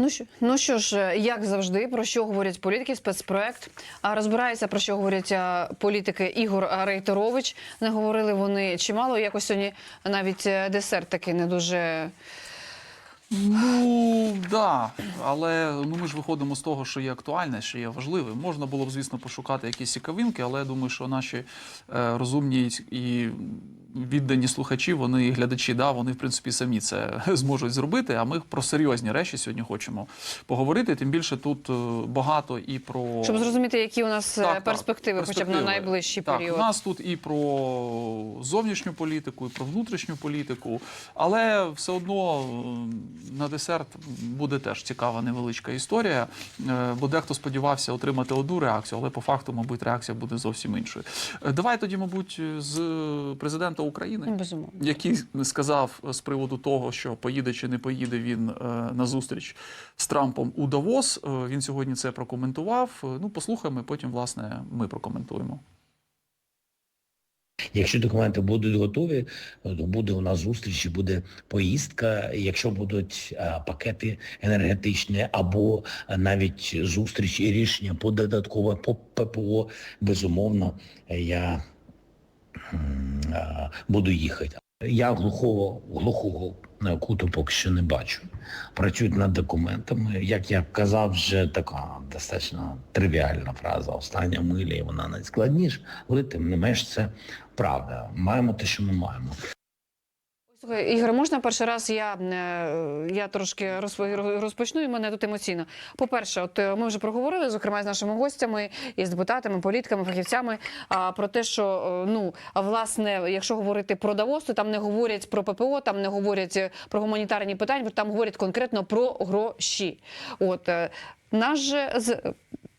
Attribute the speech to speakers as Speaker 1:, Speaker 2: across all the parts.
Speaker 1: Ну що, ну що ж, як завжди, про що говорять політики, спецпроект. А розбирається про що говорять політики Ігор Рейтерович. Не говорили вони чимало. Якось сьогодні навіть е, десерт такий не дуже.
Speaker 2: Ну да, але ну ми ж виходимо з того, що є актуальне, що є важливе. Можна було б, звісно, пошукати якісь цікавинки, але я думаю, що наші е, розумні і віддані слухачі, вони і глядачі, да, вони в принципі самі це зможуть зробити. А ми про серйозні речі сьогодні хочемо поговорити. Тим більше тут е, багато і про
Speaker 1: Щоб зрозуміти, які у нас
Speaker 2: так,
Speaker 1: перспективи, так, хоча б на найближчий
Speaker 2: так,
Speaker 1: період.
Speaker 2: У нас тут і про зовнішню політику, і про внутрішню політику, але все одно е, на десерт буде теж цікава невеличка історія. е, Бо дехто сподівався отримати одну реакцію, але по факту, мабуть, реакція буде зовсім іншою. Е, Давай тоді, мабуть, з президента України
Speaker 1: Безумовно.
Speaker 2: який сказав з приводу того, що поїде чи не поїде він е, на зустріч з Трампом у Давос. Він сьогодні це прокоментував. Ну, послухаємо, потім, власне, ми прокоментуємо.
Speaker 3: Якщо документи будуть готові, то буде у нас зустріч, буде поїздка. Якщо будуть е, пакети енергетичні або е, навіть зустріч і рішення по додаткове по ППО, безумовно, е, я е, буду їхати. Я глухого глухого е, куту поки що не бачу. Працюють над документами. Як я казав, вже така достатньо тривіальна фраза. Остання миля, і вона найскладніша, але тим не менш це правда. Маємо те, що ми маємо.
Speaker 1: Слухай, Ігор, можна перший раз я, е, я трошки розпочну і мене тут емоційно. По-перше, от е, ми вже проговорили, зокрема з нашими гостями, і з депутатами, політиками, фахівцями, про те, що е, ну власне, якщо говорити про Давос, то там не говорять про ППО, там не говорять про гуманітарні питання, там говорять конкретно про гроші. От наш же з.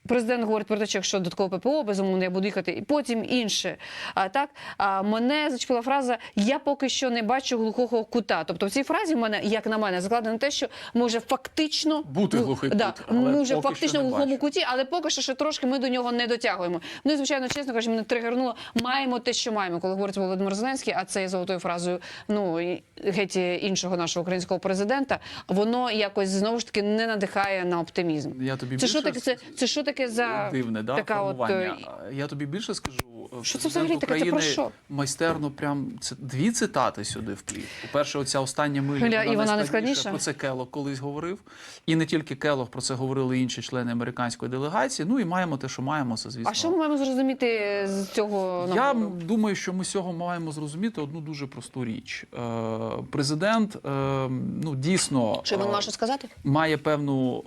Speaker 1: Президент говорить про те, що якщо додаткове ППО, безумовно, я буду їхати, і потім інше. А так а мене зачепила фраза Я поки що не бачу глухого кута. Тобто в цій фразі в мене, як на мене, закладено те, що ми вже фактично
Speaker 2: Бути глухий
Speaker 1: да,
Speaker 2: кут, але
Speaker 1: ми вже
Speaker 2: поки
Speaker 1: фактично в глухому куті, але поки що ще трошки ми до нього не дотягуємо. Ну і звичайно, чесно кажучи, мене тригернуло. Маємо те, що маємо, коли говорить Володимир Зеленський, а це є золотою фразою. Ну геть іншого нашого українського президента. Воно якось знову ж таки не надихає на оптимізм.
Speaker 2: Я тобі
Speaker 1: Це що таке? Це, це що таке за
Speaker 2: дивне, да,
Speaker 1: така
Speaker 2: формування.
Speaker 1: е,
Speaker 2: Я тобі більше скажу.
Speaker 1: Що це
Speaker 2: Президент
Speaker 1: взагалі таке? Це про
Speaker 2: України
Speaker 1: що?
Speaker 2: майстерно прям це дві цитати сюди вплів. По-перше, оця остання миля,
Speaker 1: Миля, і вона
Speaker 2: найскладніша. Про це Келох колись говорив. І не тільки Келох, про це говорили інші члени американської делегації. Ну і маємо те, що маємо, це звісно.
Speaker 1: А що ми маємо зрозуміти з цього
Speaker 2: Я
Speaker 1: набору?
Speaker 2: м- думаю, що ми з цього маємо зрозуміти одну дуже просту річ. Е, Президент е, ну дійсно
Speaker 1: Що він
Speaker 2: е,
Speaker 1: має що сказати?
Speaker 2: має певну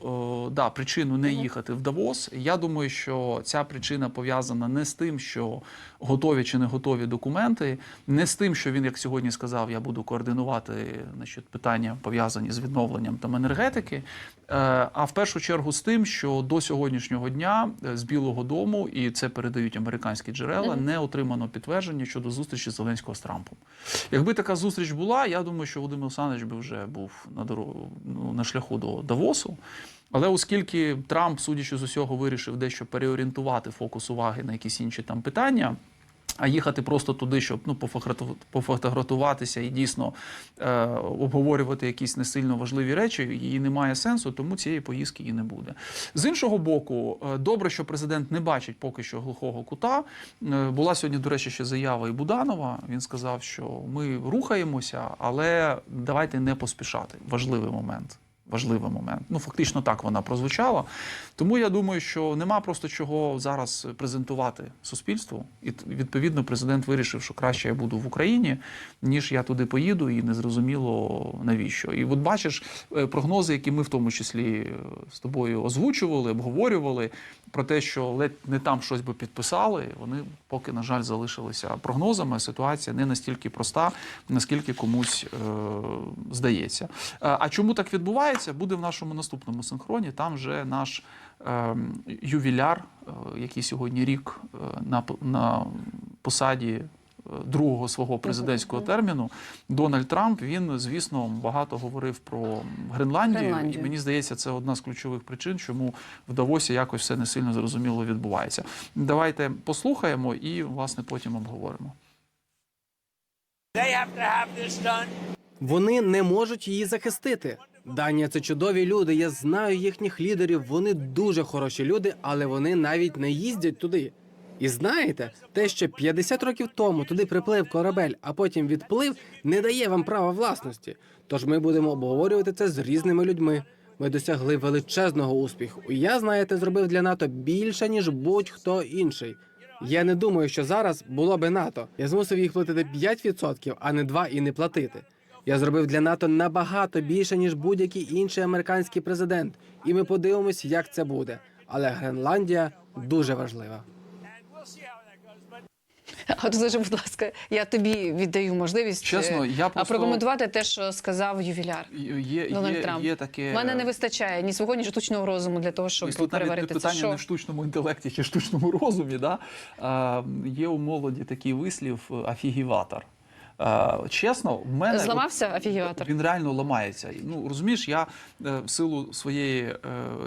Speaker 2: е, да, причину не їхати в Давос. Я думаю, що ця причина пов'язана не з тим, що готові чи не готові документи, не з тим, що він, як сьогодні сказав, я буду координувати значить, питання пов'язані з відновленням там енергетики. Е, А в першу чергу з тим, що до сьогоднішнього дня е, з Білого Дому, і це передають американські джерела, не отримано підтвердження щодо зустрічі Зеленського з Трампом. Якби така зустріч була, я думаю, що Володимир Олександрович би вже був на дорогу ну, на шляху до Давосу. Але оскільки Трамп, судячи з усього, вирішив дещо переорієнтувати фокус уваги на якісь інші там питання. А їхати просто туди, щоб ну пофотографу- пофотографуватися і дійсно е, обговорювати якісь не сильно важливі речі, її немає сенсу, тому цієї поїздки і не буде. З іншого боку, е, добре, що президент не бачить поки що глухого кута. Е, була сьогодні, до речі, ще заява і Буданова. Він сказав, що ми рухаємося, але давайте не поспішати. Важливий момент. Важливий момент. Ну, фактично так вона прозвучала. Тому я думаю, що нема просто чого зараз презентувати суспільству. І відповідно президент вирішив, що краще я буду в Україні, ніж я туди поїду, і незрозуміло навіщо. І от бачиш е, прогнози, які ми в тому числі е, з тобою озвучували, обговорювали про те, що ледь не там щось би підписали. Вони поки, на жаль, залишилися прогнозами. Ситуація не настільки проста, наскільки комусь е, здається. Е, А чому так відбувається, буде в нашому наступному синхроні. Там вже наш е, ювіляр, е, який сьогодні рік е, на, на посаді е, другого свого президентського терміну, Дональд Трамп, він, звісно, багато говорив про Гренландію.
Speaker 1: Гренландію.
Speaker 2: І мені здається, це одна з ключових причин, чому в Давосі якось все не сильно зрозуміло відбувається. Давайте послухаємо і, власне, потім обговоримо.
Speaker 4: They have to have this done.
Speaker 5: Вони не можуть її захистити.
Speaker 4: Данія це чудові люди. Я знаю їхніх лідерів. Вони дуже хороші люди, але вони навіть не їздять туди. І знаєте, те, що 50 років тому туди приплив корабель, а потім відплив, не дає вам права власності. Тож ми будемо обговорювати це з різними людьми. Ми досягли величезного успіху. І я, знаєте, зробив для НАТО більше ніж будь-хто інший. Я не думаю, що зараз було би НАТО. Я змусив їх платити 5%, а не 2% і не платити. Я зробив для НАТО набагато більше, ніж будь-який інший американський президент. І ми подивимось, як це буде. Але Гренландія дуже важлива.
Speaker 1: А от скажи, будь ласка, я тобі віддаю можливість
Speaker 2: Чесно,
Speaker 1: е,
Speaker 2: я
Speaker 1: а
Speaker 2: просто-
Speaker 1: прокоментувати те, що сказав ювіляр.
Speaker 2: Є,
Speaker 1: Дональд
Speaker 2: є,
Speaker 1: Трамп.
Speaker 2: є таке.
Speaker 1: У мене не вистачає ні свого, ні штучного розуму для того, щоб
Speaker 2: тут навіть
Speaker 1: переварити це.
Speaker 2: питання
Speaker 1: Що?
Speaker 2: не в штучному інтелекті чи штучному розумі. Да? А, є у молоді такий вислів е, афігіватор. А, чесно, в мене
Speaker 1: Зламався афігіатор?
Speaker 2: Він реально ламається. Ну розумієш, я е, в силу своєї е,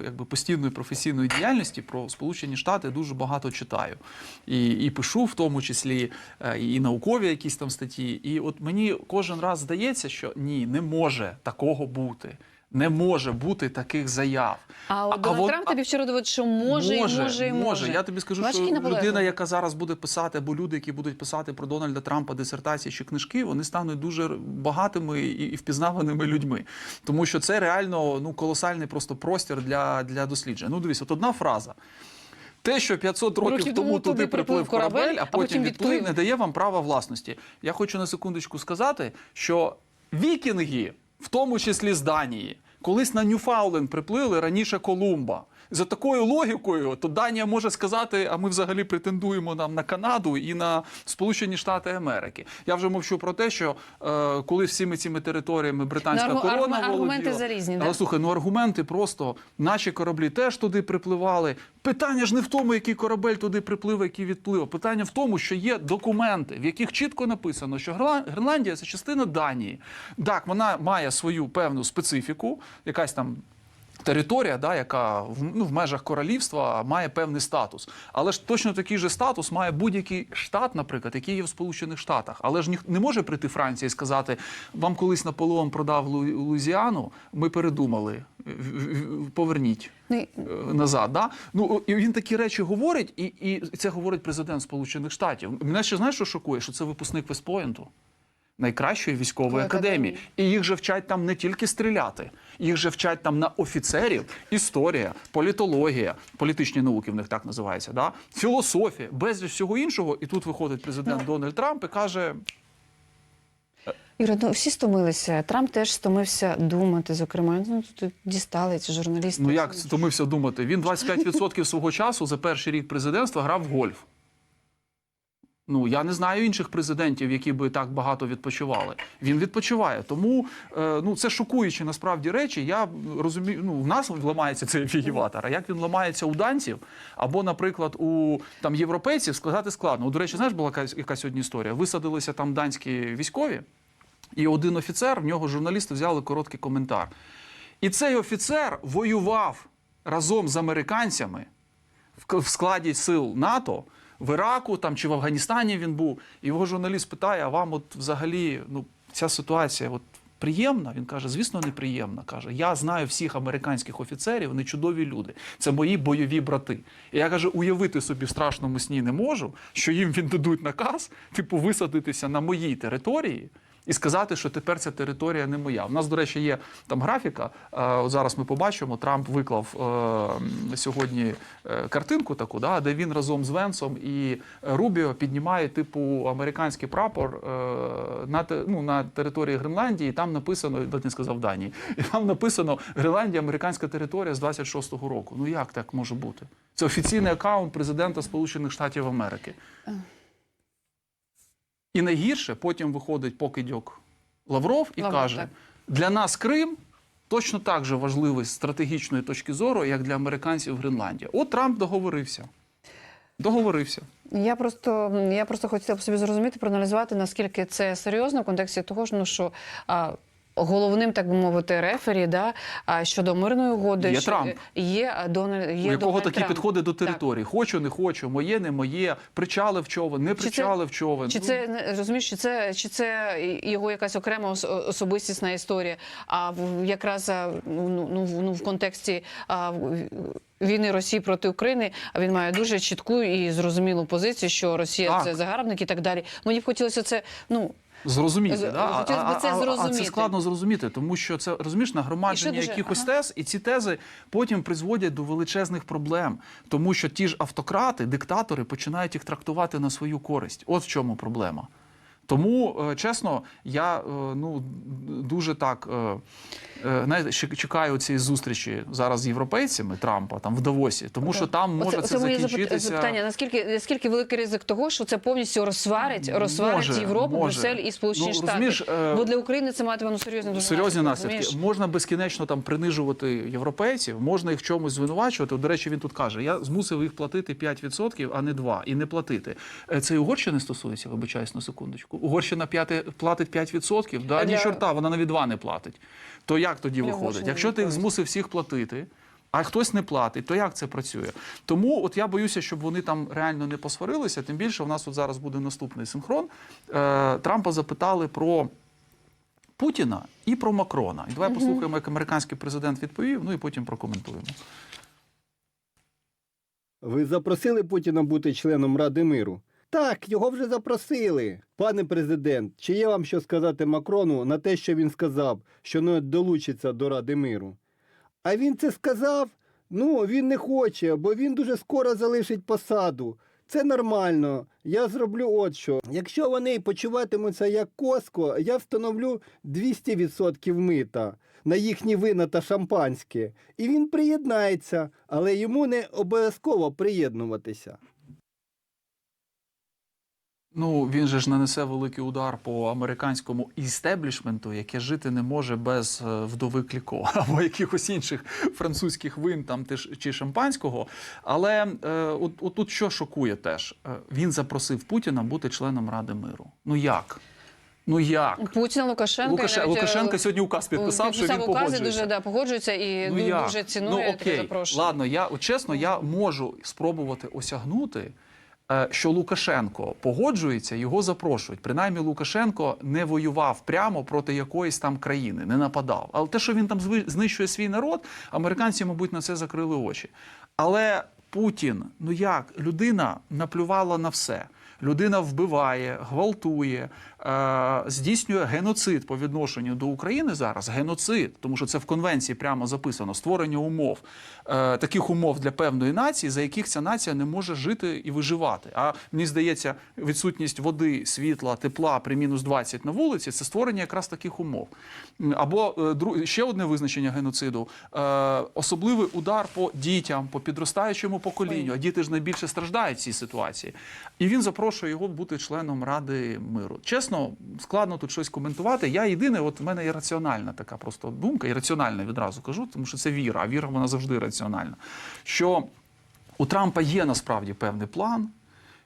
Speaker 2: якби постійної професійної діяльності про Сполучені Штати дуже багато читаю і, і пишу, в тому числі е, і наукові якісь там статті. І от мені кожен раз здається, що ні, не може такого бути. Не може бути таких заяв.
Speaker 1: А
Speaker 2: А-
Speaker 1: Дональд
Speaker 2: вон-
Speaker 1: Трамп тобі вчора доводить, що може,
Speaker 2: може,
Speaker 1: і може, і може.
Speaker 2: Я тобі скажу,
Speaker 1: Бачиш,
Speaker 2: що людина, яка зараз буде писати, або люди, які будуть писати про Дональда Трампа дисертації чи книжки, вони стануть дуже багатими і, і впізнаваними людьми. Тому що це реально ну, колосальний просто простір для, для досліджень. Ну, дивись, от одна фраза. Те, що 500 років,
Speaker 1: Років
Speaker 2: тому туди
Speaker 1: туди
Speaker 2: приплив
Speaker 1: корабель,
Speaker 2: корабель, а
Speaker 1: а
Speaker 2: потім
Speaker 1: потім
Speaker 2: відплив,
Speaker 1: відплив.
Speaker 2: не дає вам права власності. Я хочу на секундочку сказати, що вікінги, в тому числі з Данії, колись на Ньюфаулен приплили раніше Колумба. За такою логікою, то Данія може сказати, а ми взагалі претендуємо нам на Канаду і на Сполучені Штати Америки. Я вже мовчу про те, що е, коли всіми цими територіями британська
Speaker 1: Ну, аргу-
Speaker 2: корона
Speaker 1: аргу- аргументи залізні, да?
Speaker 2: Але слухай, ну аргументи просто наші кораблі теж туди припливали. Питання ж не в тому, який корабель туди приплив, який відплив. Питання в тому, що є документи, в яких чітко написано, що Гренла- Гренландія це частина Данії. Так, вона має свою певну специфіку, якась там. Територія, да, яка в, ну, в межах королівства має певний статус. Але ж точно такий же статус має будь-який штат, наприклад, який є в Сполучених Штатах. Але ж ніх, не може прийти Франція і сказати: вам колись Наполеон продав Лу- Луїзіану, ми передумали, поверніть.
Speaker 1: Ну,
Speaker 2: е, Назад, да? ну і він такі речі говорить, і, і це говорить президент Сполучених Штатів. Мене ще знаєш, що шокує, що це випускник Вестпойнту, найкращої військової академії. І їх же вчать там не тільки стріляти, їх же вчать там на офіцерів, історія, політологія, політичні науки в них так називається, да? філософія, безліч всього іншого. І тут виходить президент
Speaker 1: Ну.
Speaker 2: Дональд Трамп і каже:
Speaker 1: Іра, ну всі стомилися. Трамп теж стомився думати. Зокрема, ну тут дістали ці журналісти.
Speaker 2: ну як стомився думати? Він 25% свого часу за перший рік президентства грав в гольф. Ну, я не знаю інших президентів, які би так багато відпочивали. Він відпочиває. Тому е, ну, це шокуючі насправді речі. Я розумію, ну, в нас ламається цей фігіватор, а як він ламається у данців, або, наприклад, у там, європейців сказати складно. От, До речі, знаєш, була якась сьогодні історія. Висадилися там данські військові, і один офіцер, в нього журналісти взяли короткий коментар. І цей офіцер воював разом з американцями в складі сил НАТО в Іраку там чи в Афганістані він був. І його журналіст питає: а вам от взагалі ну, ця ситуація от приємна? Він каже: звісно, неприємна. Каже, я знаю всіх американських офіцерів, вони чудові люди. Це мої бойові брати. І я каже, уявити собі в страшному сні не можу, що їм віддадуть наказ, типу, висадитися на моїй території. І сказати, що тепер ця територія не моя. У нас, до речі, є там графіка. Е, зараз ми побачимо. Трамп виклав е, сьогодні е, картинку таку, да, де він разом з Венсом і Рубіо піднімає типу американський прапор на, ну, на території Гренландії. Там написано, не сказав Данії, і там написано Гренландія, американська територія з 26-го року. Ну як так може бути? Це офіційний аккаунт президента Сполучених Штатів Америки. І найгірше потім виходить покидьок Лавров і
Speaker 1: Лавров,
Speaker 2: каже:
Speaker 1: так.
Speaker 2: для нас Крим точно так же важливий з стратегічної точки зору, як для американців Гренландія. От Трамп договорився. Договорився.
Speaker 1: Я просто я просто хотіла б собі зрозуміти, проаналізувати, наскільки це серйозно в контексті того, ж, ну, що а, головним, так би мовити, рефері да, щодо мирної угоди.
Speaker 2: Є
Speaker 1: що-
Speaker 2: Трамп.
Speaker 1: Є, а, Дональд, є
Speaker 2: у якого
Speaker 1: Дональд
Speaker 2: такі
Speaker 1: Трамп.
Speaker 2: підходи до
Speaker 1: Так.
Speaker 2: території. Хочу, не хочу, моє, не моє, причали в човен, не причали в човен.
Speaker 1: Чи
Speaker 2: Ну,
Speaker 1: це не- розумієш, чи це чи це його якась окрема ос- особистісна історія? А в якраз ну, ну, в- ну контексті а, війни Росії проти України а він має дуже чітку і зрозумілу позицію, що Росія
Speaker 2: Так.
Speaker 1: це загарбник і так далі. Мені б хотілося це. Ну
Speaker 2: Зрозуміти,
Speaker 1: З-
Speaker 2: да?
Speaker 1: хотілося б
Speaker 2: а,
Speaker 1: це
Speaker 2: а- а це складно зрозуміти, тому що це розумієш нагромадження
Speaker 1: дуже-
Speaker 2: якихось
Speaker 1: ага.
Speaker 2: тез, і ці тези потім призводять до величезних проблем, тому що ті ж автократи, диктатори починають їх трактувати на свою користь. От в чому проблема. Тому, е, чесно, я е, ну дуже так е, знаєте, чекаю цієї зустрічі зараз з європейцями Трампа там в Давосі, тому що там може
Speaker 1: оце,
Speaker 2: це, закінчитися.
Speaker 1: запитання. Наскільки наскільки великий ризик того, що це повністю розсварить, розсварить
Speaker 2: Може,
Speaker 1: Європу,
Speaker 2: може.
Speaker 1: Брюссель і Сполучені
Speaker 2: Ну,
Speaker 1: Штати?
Speaker 2: розумієш,
Speaker 1: Бо для України це матиме ну, серйозні дуже
Speaker 2: Серйозні
Speaker 1: наслідки,
Speaker 2: наслідки. Можна безкінечно там принижувати європейців, можна їх чомусь звинувачувати. До речі, він тут каже: я змусив їх платити 5%, а не 2%, і не платити. Це і Угорщини стосується, вибачаюсь на секундочку. Угорщина п'яти платить 5%, да? Ні чорта, вона навіть 2 не платить. То як тоді
Speaker 1: Для
Speaker 2: виходить? Якщо ти їх змусив всіх платити. А хтось не платить, то як це працює? Тому от я боюся, щоб вони там реально не посварилися. Тим більше у нас от зараз буде наступний синхрон. Е, Трампа запитали про Путіна і про Макрона. І давай послухаємо, як американський президент відповів, ну і потім прокоментуємо.
Speaker 5: Ви запросили Путіна бути членом Ради миру? Так, його вже запросили. Пане президент, чи є вам що сказати Макрону на те, що він сказав, що не долучиться до Ради миру? А він це сказав? Ну, він не хоче, бо він дуже скоро залишить посаду. Це нормально. Я зроблю от що. Якщо вони почуватимуться як Коско, я встановлю 200% мита на їхні вина та шампанське. І він приєднається, але йому не обов'язково приєднуватися.
Speaker 2: Ну він же ж нанесе великий удар по американському істеблішменту, яке жити не може без е, вдови Кліко або якихось інших французьких вин там чи шампанського. Але е, от, от тут що шокує теж, Е, він запросив Путіна бути членом Ради миру. Ну як? Ну як?
Speaker 1: Путіна Лукашенка
Speaker 2: Лукаше...
Speaker 1: навіть, е,
Speaker 2: Лукашенка сьогодні указ підписав, що він
Speaker 1: укази,
Speaker 2: погоджується.
Speaker 1: дуже да, погоджується і
Speaker 2: Ну,
Speaker 1: ду-
Speaker 2: як?
Speaker 1: дуже цінує
Speaker 2: ну,
Speaker 1: таке запрошення.
Speaker 2: Ладно, я чесно, я можу спробувати осягнути, е, що Лукашенко погоджується, його запрошують. Принаймні, Лукашенко не воював прямо проти якоїсь там країни, не нападав. Але те, що він там знищує свій народ, американці, мабуть, на це закрили очі. Але Путін, ну як людина наплювала на все. Людина вбиває, гвалтує, е, здійснює геноцид по відношенню до України зараз. Геноцид, тому що це в конвенції прямо записано створення умов, е, таких умов для певної нації, за яких ця нація не може жити і виживати. А мені здається, відсутність води, світла, тепла при мінус 20 на вулиці це створення якраз таких умов. Або е, ще одне визначення геноциду: е, особливий удар по дітям, по підростаючому поколінню. А діти ж найбільше страждають в цій ситуації. І він запрошує його бути членом Ради миру. Чесно, складно тут щось коментувати. Я єдине, от в мене є раціональна така просто думка, і раціональна відразу кажу, тому що це віра, а віра вона завжди раціональна. Що у Трампа є насправді певний план.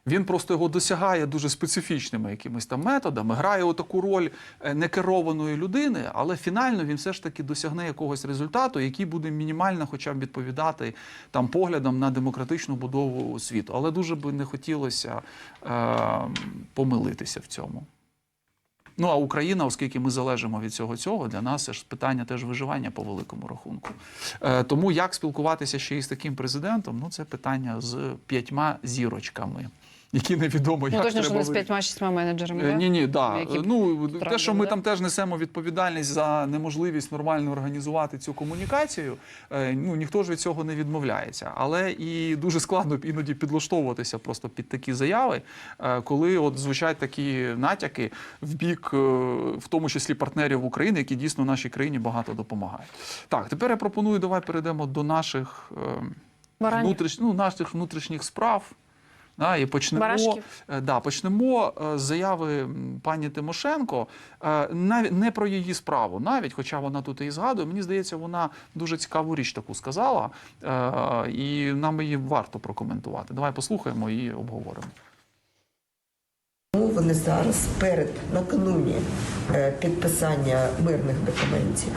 Speaker 2: Він просто його досягає дуже специфічними якимись там методами, грає у таку роль е, некерованої людини, але фінально він все ж таки досягне якогось результату, який буде мінімально, хоча б відповідати там поглядам на демократичну будову світу. Але дуже би не хотілося е, помилитися в цьому. Ну а Україна, оскільки ми залежимо від цього цього, для нас це ж питання теж виживання по великому рахунку. Е, тому як спілкуватися ще із таким президентом, ну це питання з п'ятьма зірочками, які невідомо
Speaker 1: Ну
Speaker 2: як
Speaker 1: точно, що не з
Speaker 2: вирішити.
Speaker 1: п'ятьма-шістьма менеджерами.
Speaker 2: Е. Ні, ні, да.
Speaker 1: Які
Speaker 2: Ну те, що ми
Speaker 1: да?
Speaker 2: там теж несемо відповідальність за неможливість нормально організувати цю комунікацію. е, Ну ніхто ж від цього не відмовляється. Але і дуже складно іноді підлаштовуватися просто під такі заяви, е, коли от звучать такі натяки в бік, е, в тому числі партнерів України, які дійсно нашій країні багато допомагають. Так, тепер я пропоную, давай перейдемо до наших е, внутріш, ну, наших внутрішніх справ. Да, і почнемо,
Speaker 1: Барашків.
Speaker 2: е, да, почнемо е, з заяви пані Тимошенко, е, навіть не про її справу, навіть, хоча вона тут і згадує, мені здається, вона дуже цікаву річ таку сказала, і нам її варто прокоментувати. Давай послухаємо і обговоримо.
Speaker 6: Вони зараз перед накануні підписання мирних документів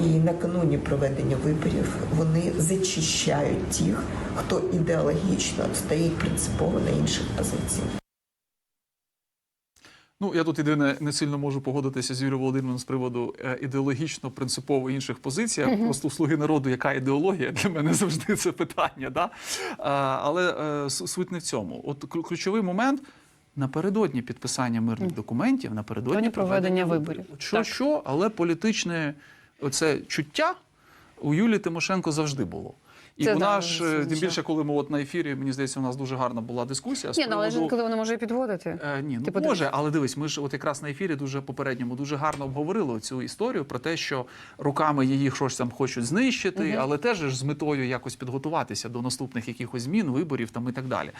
Speaker 6: і накануні проведення виборів вони зачищають тих, хто ідеологічно стоїть принципово на інших позиціях.
Speaker 2: Ну, я тут єдине не сильно можу погодитися з Юрієм Володимиром з приводу е, ідеологічно принципово інших позицій. Просто у слуги народу, яка ідеологія для мене завжди це питання. Да? А, але е, суть не в цьому. От ключовий момент. Напередодні підписання мирних документів, напередодні
Speaker 1: Напередодні проведення виборів.
Speaker 2: Що,
Speaker 1: Так.
Speaker 2: що, але політичне оце чуття у Юлії Тимошенко завжди було. І
Speaker 1: Це
Speaker 2: вона
Speaker 1: да,
Speaker 2: ж, е, тим більше, коли ми от на ефірі, мені здається, у нас дуже гарна була дискусія.
Speaker 1: Ні, ну але ж коли вона може і підводити.
Speaker 2: Е, ні, ну
Speaker 1: Ти подивись.
Speaker 2: може, але дивись, ми ж от якраз на ефірі дуже попередньому дуже гарно обговорили цю історію про те, що руками її щось там хочуть знищити, але теж ж з метою якось підготуватися до наступних якихось змін, виборів там і так далі.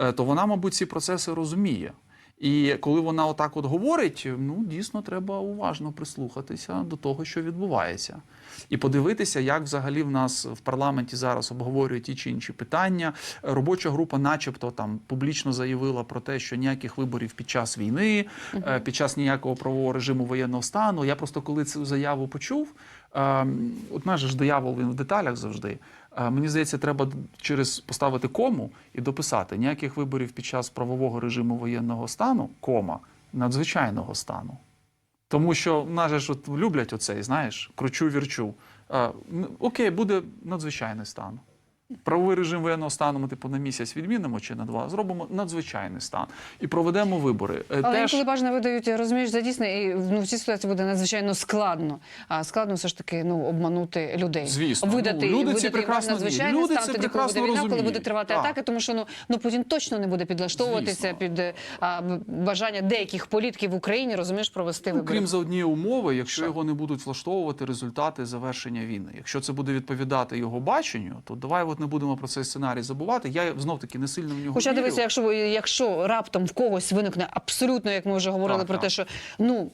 Speaker 2: Е, то вона, мабуть, ці процеси розуміє. І коли вона отак от говорить, ну дійсно треба уважно прислухатися до того, що відбувається, і подивитися, як взагалі в нас в парламенті зараз обговорюють ті чи інші питання. Робоча група, начебто, там публічно заявила про те, що ніяких виборів під час війни, е, під час ніякого правового режиму воєнного стану. Я просто коли цю заяву почув, е, от наш ж диявол він в деталях завжди. Мені здається, треба через поставити кому і дописати ніяких виборів під час правового режиму воєнного стану, кома надзвичайного стану. Тому що нас ж от люблять оцей, знаєш, кручу вірчу. Окей, буде надзвичайний стан. Правовий режим воєнного стану ми типу на місяць відмінимо чи на два. Зробимо надзвичайний стан і проведемо вибори. Е,
Speaker 1: Але
Speaker 2: Теж
Speaker 1: інколи бажано видають, розумієш, за дійсне, і ну, в цій ситуації буде надзвичайно складно. А складно все ж таки ну, обманути людей.
Speaker 2: Звісно.
Speaker 1: Видати,
Speaker 2: Ну, люди ці прекрасно
Speaker 1: надзвичайний.
Speaker 2: Люди
Speaker 1: стан,
Speaker 2: це
Speaker 1: тоді, коли буде війна, коли буде тривати
Speaker 2: Так.
Speaker 1: атака, тому що ну, ну Путін точно не буде підлаштовуватися
Speaker 2: Звісно.
Speaker 1: під а, бажання деяких політиків в Україні, розумієш, провести
Speaker 2: Ну,
Speaker 1: вибори.
Speaker 2: крім за однієї умови, якщо його не будуть влаштовувати результати завершення війни. Якщо це буде відповідати його баченню, то давай от не будемо про цей сценарій забувати. Я знов таки не сильно в нього
Speaker 1: Хоча
Speaker 2: вірю.
Speaker 1: дивися, якщо якщо раптом в когось виникне абсолютно, як ми вже говорили
Speaker 2: Так,
Speaker 1: про
Speaker 2: так.
Speaker 1: те, що ну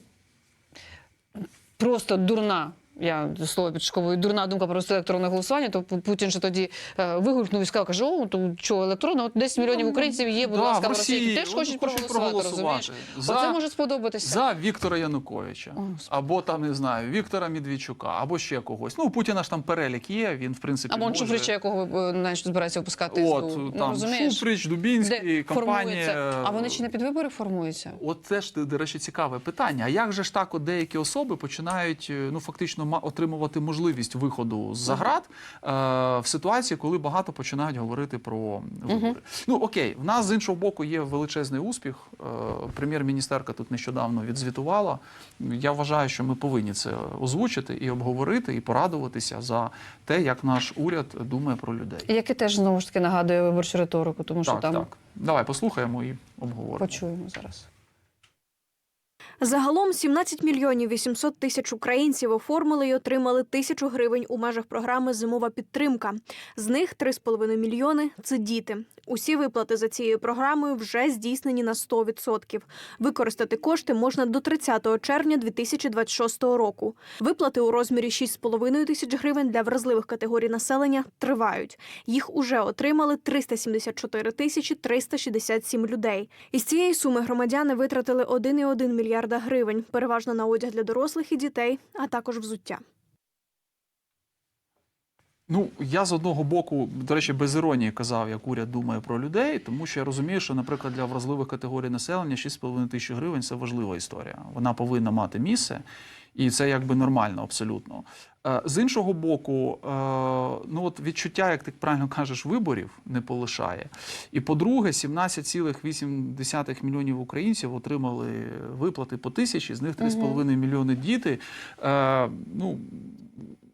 Speaker 1: просто дурна. Я слово підшковую дурна думка про електронне голосування, то Путін же тоді е, вигулькнув і сказав, каже, о, то що електронно, от 10 мільйонів українців є, будь
Speaker 2: Ну, Да,
Speaker 1: ласка,
Speaker 2: в
Speaker 1: Росії, теж хочуть проголосувати,
Speaker 2: проголосувати.
Speaker 1: розумієш?
Speaker 2: За-
Speaker 1: Оце може сподобатися.
Speaker 2: За Віктора Януковича,
Speaker 1: О,
Speaker 2: або там не знаю, Віктора Медведчука, або ще когось. Ну, у Путіна ж там перелік є. Він в принципі
Speaker 1: Або
Speaker 2: може...
Speaker 1: Шуфрича, якого е, знаєш, збирається випускати
Speaker 2: От
Speaker 1: ну,
Speaker 2: там
Speaker 1: розумієш?
Speaker 2: Шуфрич, Дубінський, компанія.
Speaker 1: А вони чи не під вибори формуються?
Speaker 2: От теж, до речі, цікаве питання. А як же ж так от деякі особи починають е, ну фактично ма- отримувати можливість виходу з заград е, в ситуації, коли багато починають говорити про вибори? Ну окей, в нас з іншого боку є величезний успіх. Е, Прем'єр-міністерка тут нещодавно відзвітувала. Я вважаю, що ми повинні це озвучити і обговорити, і порадуватися за те, як наш уряд думає про людей.
Speaker 1: Яке теж знову ж таки нагадує виборчу риторику, тому що
Speaker 2: Так,
Speaker 1: там
Speaker 2: так. Давай послухаємо і обговоримо.
Speaker 1: почуємо зараз.
Speaker 7: Загалом 17 мільйонів 800 тисяч українців оформили і отримали тисячу гривень у межах програми Зимова підтримка. З них 3,5 мільйони це діти. Усі виплати за цією програмою вже здійснені на 100%. Використати кошти можна до 30 червня 2026 року. Виплати у розмірі 6,5 тисяч гривень для вразливих категорій населення тривають. Їх уже отримали 374 тисячі 367 людей. Із цієї суми громадяни витратили 1,1 мільярда гривень, переважно на одяг для дорослих і дітей, а також взуття.
Speaker 2: Ну, я з одного боку, до речі, без іронії казав, як уряд думає про людей, тому що я розумію, що, наприклад, для вразливих категорій населення 6,5 тисяч гривень це важлива історія. Вона повинна мати місце, і це якби нормально, абсолютно. Е, З іншого боку, е, ну от відчуття, як ти правильно кажеш, виборів не полишає. І по-друге, 17,8 мільйонів українців отримали виплати по тисячі, з них 3,5 мільйони діти. Е, Ну,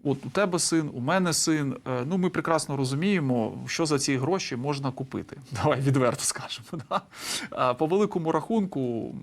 Speaker 2: От у тебе син, у мене син. Ну, ми прекрасно розуміємо, що за ці гроші можна купити. Давай відверто скажемо. Да? По великому рахунку,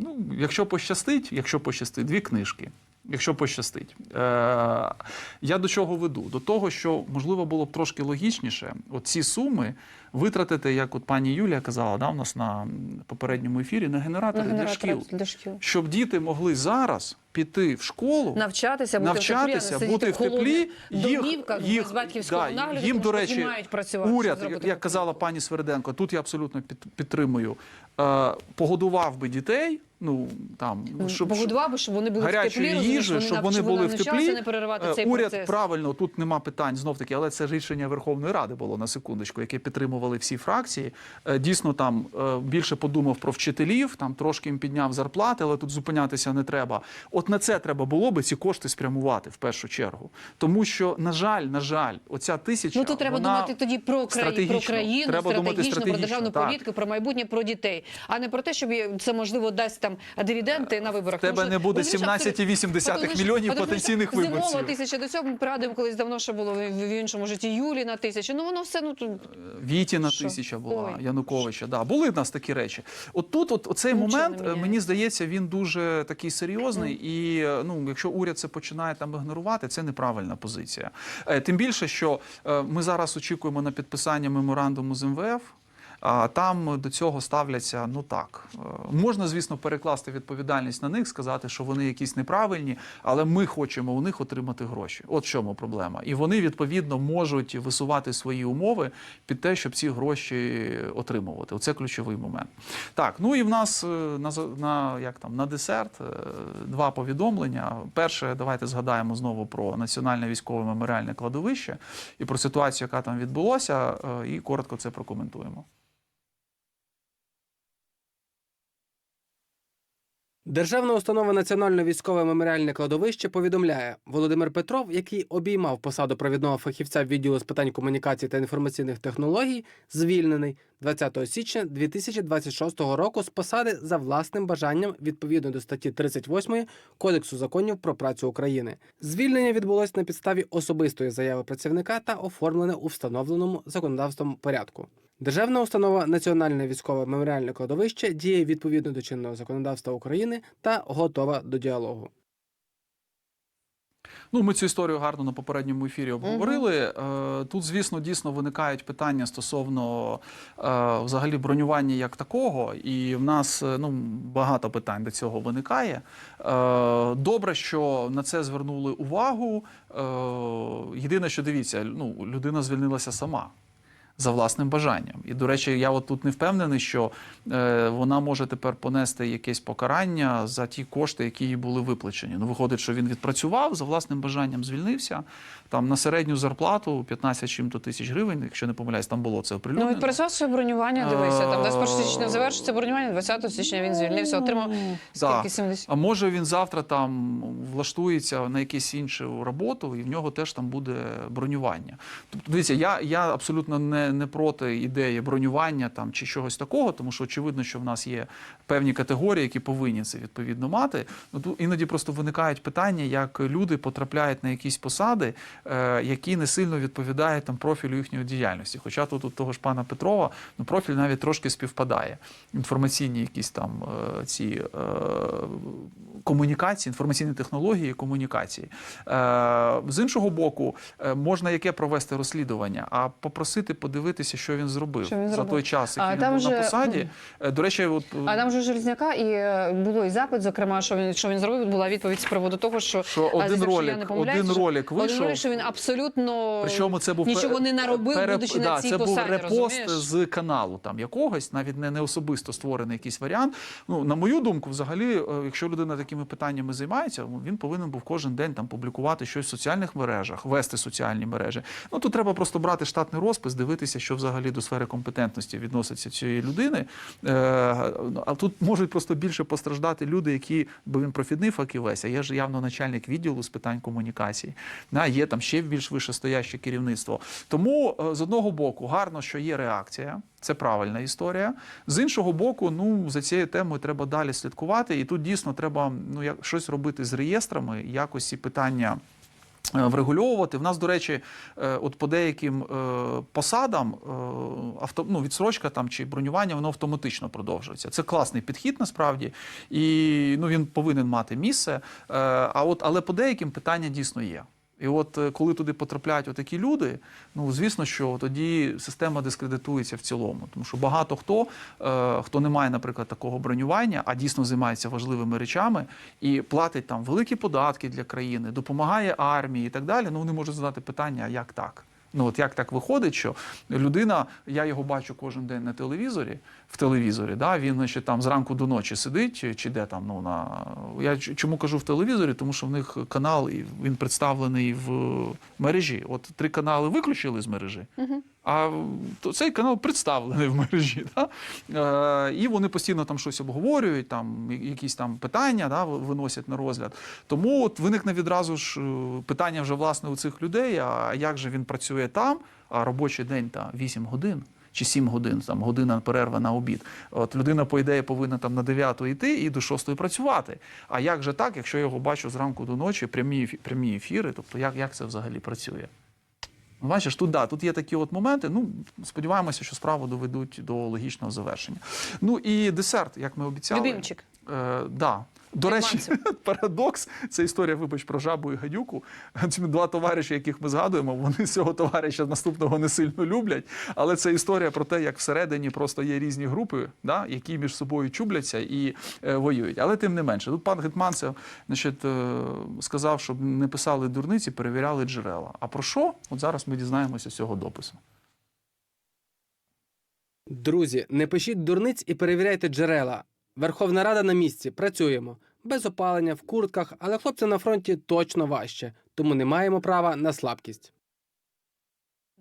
Speaker 2: ну, якщо пощастить, якщо пощастить, дві книжки. Якщо пощастить, Е, я до чого веду? До того, що можливо було б трошки логічніше, оці суми витратити, як от пані Юлія казала, да, у нас на попередньому ефірі, на
Speaker 1: На
Speaker 2: генератори для шкіл,
Speaker 1: для шкіл.
Speaker 2: щоб діти могли зараз піти в школу.
Speaker 1: Навчатися, бути
Speaker 2: Навчатися,
Speaker 1: в теплі,
Speaker 2: бути в теплі, їх, їх да,
Speaker 1: нагляду,
Speaker 2: їм, до речі,
Speaker 1: мають працювати.
Speaker 2: уряд, як, як казала пані Свериденко, тут я абсолютно під, підтримую. Е, погодував би дітей, ну там щоб
Speaker 1: Погодував би, щоб вони були в
Speaker 2: гарячої
Speaker 1: теплі, розумієш,
Speaker 2: їжі,
Speaker 1: вони
Speaker 2: щоб вони були в теплі.
Speaker 1: не переривати
Speaker 2: Е,
Speaker 1: цей
Speaker 2: Уряд
Speaker 1: процес.
Speaker 2: правильно, тут нема питань знов таки, але це рішення Верховної Ради було на секундочку, яке підтримували всі фракції. Е, Дійсно, там е, більше подумав про вчителів, там трошки їм підняв зарплати, але тут зупинятися не треба. От на це треба було би ці кошти спрямувати в першу чергу. Тому що, на жаль, на жаль, оця тисяча.
Speaker 1: Ну тут треба
Speaker 2: вона...
Speaker 1: думати тоді про країну, про країну,
Speaker 2: Треба
Speaker 1: стратегічно, про державну
Speaker 2: так.
Speaker 1: політику, про майбутнє, про дітей, а не про те, щоб це можливо дасть там дивіденди на виборах.
Speaker 2: Тебе не буде
Speaker 1: розумієш, абсолютно-
Speaker 2: 17,8
Speaker 1: От
Speaker 2: мільйонів потенційних
Speaker 1: Зимова тисяча до цього ми пригадуємо, колись давно ще було в, в іншому житті Юлі на тисячу. Ну воно все ну тут Що?
Speaker 2: тисяча була,
Speaker 1: Ой.
Speaker 2: Януковича. Да, були в нас такі речі. От тут, от
Speaker 1: цей
Speaker 2: момент, мені здається, він дуже такий серйозний. І ну, якщо уряд це починає там ігнорувати, це неправильна позиція. Е, Тим більше, що е, ми зараз очікуємо на підписання меморандуму з МВФ. А там до цього ставляться, ну так е, можна, звісно, перекласти відповідальність на них, сказати, що вони якісь неправильні, але ми хочемо у них отримати гроші. От в чому проблема. І вони відповідно можуть висувати свої умови під те, щоб ці гроші отримувати. Оце ключовий момент. Так, ну і в нас е, на на як там на десерт е, два повідомлення. Перше, давайте згадаємо знову про національне військове меморіальне кладовище і про ситуацію, яка там відбулося, е, і коротко це прокоментуємо.
Speaker 4: Державна установа Національне військове меморіальне кладовище повідомляє, Володимир Петров, який обіймав посаду провідного фахівця відділу з питань комунікацій та інформаційних технологій, звільнений 20 січня 2026 року з посади за власним бажанням відповідно до статті 38 Кодексу законів про працю України. Звільнення відбулось на підставі особистої заяви працівника та оформлене у встановленому законодавством порядку. Державна установа Національне військове меморіальне кладовище діє відповідно до чинного законодавства України та готова до діалогу.
Speaker 2: Ну, ми цю історію гарно на попередньому ефірі обговорили. Е, Тут, звісно, дійсно виникають питання стосовно е, взагалі бронювання як такого, і в нас е, ну, багато питань до цього виникає. Добре, що на це звернули увагу. Єдине, що дивіться, ну, людина звільнилася сама. За власним бажанням. І, до речі, я от тут не впевнений, що е, вона може тепер понести якесь покарання за ті кошти, які їй були виплачені. Ну, виходить, що він відпрацював, за власним бажанням звільнився. Там на середню зарплату 15 чим-то тисяч гривень, якщо не помиляюсь, там було це
Speaker 1: ну
Speaker 2: оприлюднено.
Speaker 1: і пересвав своє бронювання. Дивися, там 21
Speaker 2: Е,
Speaker 1: січня завершиться бронювання, 20 січня він звільнився, отримав скільки 70.
Speaker 2: А може він завтра там влаштується на якусь іншу роботу, і в нього теж там буде бронювання. Тобто, дивіться, я, я абсолютно не, не проти ідеї бронювання там чи чогось такого, тому що очевидно, що в нас є певні категорії, які повинні це відповідно мати. Ну тут іноді просто виникають питання, як люди потрапляють на якісь посади, е, які не сильно відповідають там профілю їхньої діяльності. Хоча тут у того ж пана Петрова ну, профіль навіть трошки співпадає. Інформаційні якісь там е, ці е, комунікації, інформаційні технології, комунікації. З іншого боку, можна яке провести розслідування, а попросити подивитися, що він зробив
Speaker 1: Що він
Speaker 2: за
Speaker 1: зробив.
Speaker 2: той час,
Speaker 1: А
Speaker 2: який він
Speaker 1: там
Speaker 2: був на посаді. До речі, от
Speaker 1: А там же Железняка і було і запит, зокрема, що він що він зробив. Була відповідь з приводу того, що,
Speaker 2: Що один ролик-
Speaker 1: я не помиляюсь,
Speaker 2: один ролик
Speaker 1: один
Speaker 2: вийшов.
Speaker 1: що він абсолютно
Speaker 2: Причому це був
Speaker 1: нічого не наробив,
Speaker 2: переп-
Speaker 1: будучи
Speaker 2: да,
Speaker 1: на цій
Speaker 2: це
Speaker 1: посаді.
Speaker 2: був репост
Speaker 1: розумієш?
Speaker 2: з каналу там якогось, навіть не, не особисто створений якийсь варіант. Ну на мою думку, взагалі, е, якщо людина такими питаннями займається, ну, він повинен був кожен день там публікувати щось в соціальних мережах, вести соціальні мережі. Ну тут треба просто брати штатний розпис, дивитися, що взагалі до сфери компетентності відноситься цієї людини. Е, а тут можуть просто більше постраждати люди, які, бо він профідний фахівець, а є ж явно начальник відділу з питань комунікації. Да, є там ще більш вищестояще керівництво. Тому е, з одного боку, гарно, що є реакція. Це правильна історія. З іншого боку, ну за цією темою треба далі слідкувати, і тут дійсно треба ну як щось робити з реєстрами, якось ці питання. е, Врегульовувати в нас, до речі, е, от по деяким посадам авто, ну, відсрочка там чи бронювання воно автоматично продовжується. Це класний підхід насправді, і ну він повинен мати місце. А от але по деяким питання дійсно є. І от е, коли туди потрапляють отакі люди, ну звісно, що тоді система дискредитується в цілому. Тому що багато хто, е, хто не має, наприклад, такого бронювання, а дійсно займається важливими речами і платить там великі податки для країни, допомагає армії і так далі. Ну вони можуть задати питання, як так? Ну от як так виходить, що людина, я його бачу кожен день на телевізорі, в телевізорі, да, він значить, там зранку до ночі сидить, чи, де там. Ну на я чому кажу в телевізорі, тому що в них канал і він представлений в мережі. От три канали виключили з мережі. А то цей канал представлений в мережі. Да? Е, і вони постійно там щось обговорюють, там якісь там питання да, виносять на розгляд. Тому от виникне відразу ж е, питання вже власне у цих людей: а як же він працює там, а робочий день та 8 годин. Чи 7 годин, там година перерва на обід. От людина, по ідеї, повинна там на 9 йти і до 6 працювати. А як же так, якщо я його бачу зранку до ночі, прямі, прямі ефіри, тобто як, як це взагалі працює? Ну, Бачиш, тут да, тут є такі от моменти. Ну сподіваємося, що справу доведуть до логічного завершення. Ну і десерт, як ми обіцяли.
Speaker 1: Любимчик.
Speaker 2: Е, да. До речі, парадокс це історія, вибач, про жабу і гадюку. Ці два товариші, яких ми згадуємо, вони цього товариша наступного не сильно люблять. Але це історія про те, як всередині просто є різні групи, да, які між собою чубляться і е, воюють. Але тим не менше, тут пан Гетманцев значить, е, сказав, щоб не писали дурниці, перевіряли джерела. А про що? От зараз ми дізнаємося з цього допису.
Speaker 4: Друзі, не пишіть дурниць і перевіряйте джерела. Верховна Рада на місці. Працюємо. Без опалення, в куртках, але хлопцям на фронті точно важче, тому не маємо права на слабкість.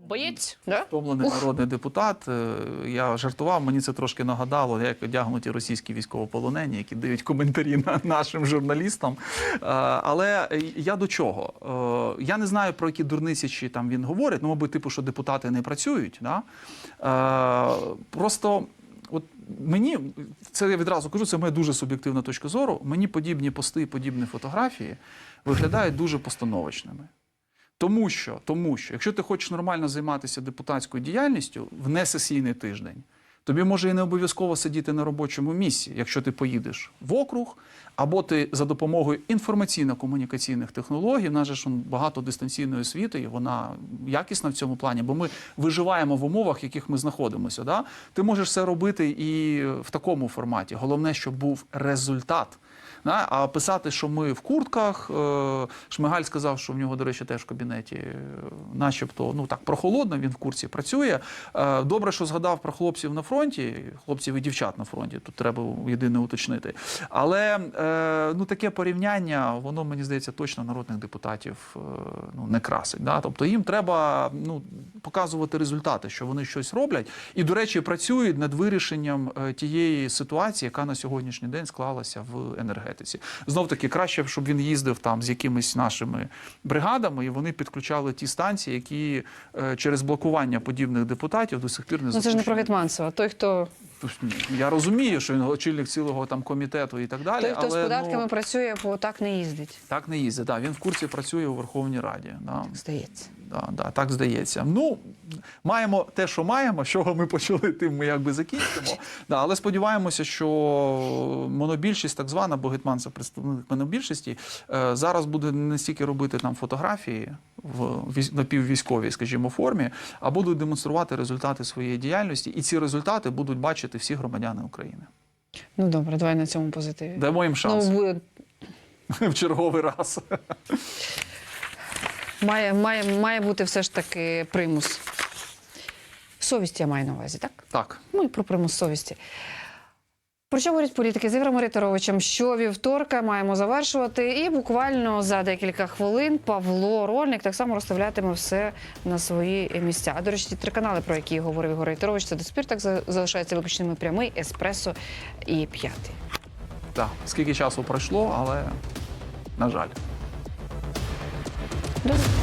Speaker 1: Боєць, да?
Speaker 2: Втомлений
Speaker 1: Ух.
Speaker 2: народний депутат. Е, Я жартував, мені це трошки нагадало, як одягнуті російські військовополонені, які дають коментарі на нашим журналістам. Е, Але я до чого? Е, Я не знаю, про які дурниці чи там він говорить, ну, мабуть, типу, що депутати не працюють. Да? Просто. Мені це я відразу кажу, це моя дуже суб'єктивна точка зору. Мені подібні пости, і подібні фотографії виглядають дуже постановочними. Тому що, тому що, якщо ти хочеш нормально займатися депутатською діяльністю в несесійний тиждень, тобі може і не обов'язково сидіти на робочому місці, якщо ти поїдеш в округ, або ти за допомогою інформаційно-комунікаційних технологій, в нас же ж багато дистанційної освіти, і вона якісна в цьому плані, бо ми виживаємо в умовах, в яких ми знаходимося. Да? Ти можеш це робити і в такому форматі. Головне, щоб був результат. А писати, що ми в куртках, е, Шмигаль сказав, що в нього, до речі, теж в кабінеті, е, начебто, ну так прохолодно, він в курсі працює. Е, Добре, що згадав про хлопців на фронті, хлопців і дівчат на фронті. Тут треба єдине уточнити. Але ну таке порівняння, воно мені здається, точно народних депутатів ну не красить. Да? Тобто їм треба ну показувати результати, що вони щось роблять, і до речі, працюють над вирішенням тієї ситуації, яка на сьогоднішній день склалася в енергетиці. Знов таки краще, щоб він їздив там з якимись нашими бригадами, і вони підключали ті станції, які е, через блокування подібних депутатів до сих пір не
Speaker 1: Ну це ж не про
Speaker 2: запущені.
Speaker 1: Гетманцева. Той, хто,
Speaker 2: Я розумію, що він очільник цілого там комітету і так далі.
Speaker 1: той, хто
Speaker 2: але,
Speaker 1: з податками
Speaker 2: ну,
Speaker 1: працює, бо так не їздить.
Speaker 2: так не їздить. Да, він в курсі працює у Верховній Раді. Да.
Speaker 1: Здається.
Speaker 2: Да, да, так здається. Ну, маємо те, що маємо, з чого ми почали, тим ми якби закінчимо. Да, але сподіваємося, що монобільшість, так звана, бо Гетман це представник монобільшості, е, зараз буде не стільки робити там фотографії в військ- напіввійськовій, скажімо, формі, а будуть демонструвати результати своєї діяльності, і ці результати будуть бачити всі громадяни України.
Speaker 1: Ну добре, давай на цьому позитиві.
Speaker 2: Дамо їм шанс
Speaker 1: Ну, буде-
Speaker 2: в черговий раз.
Speaker 1: Має, має, має бути все ж таки примус. Совість я маю на увазі, так?
Speaker 2: Так.
Speaker 1: Ну і про примус совісті. Про що говорять політики з Ігорем Риторовичем? Що вівторка маємо завершувати. І буквально за декілька хвилин Павло Рольник так само розставлятиме все на свої місця. А до речі, ті три канали, про які говорив Ігор Риторович, це Деспір, так залишається виключними прямий, еспресо і п'ятий.
Speaker 2: Так. Скільки часу пройшло, але на жаль. Дуже.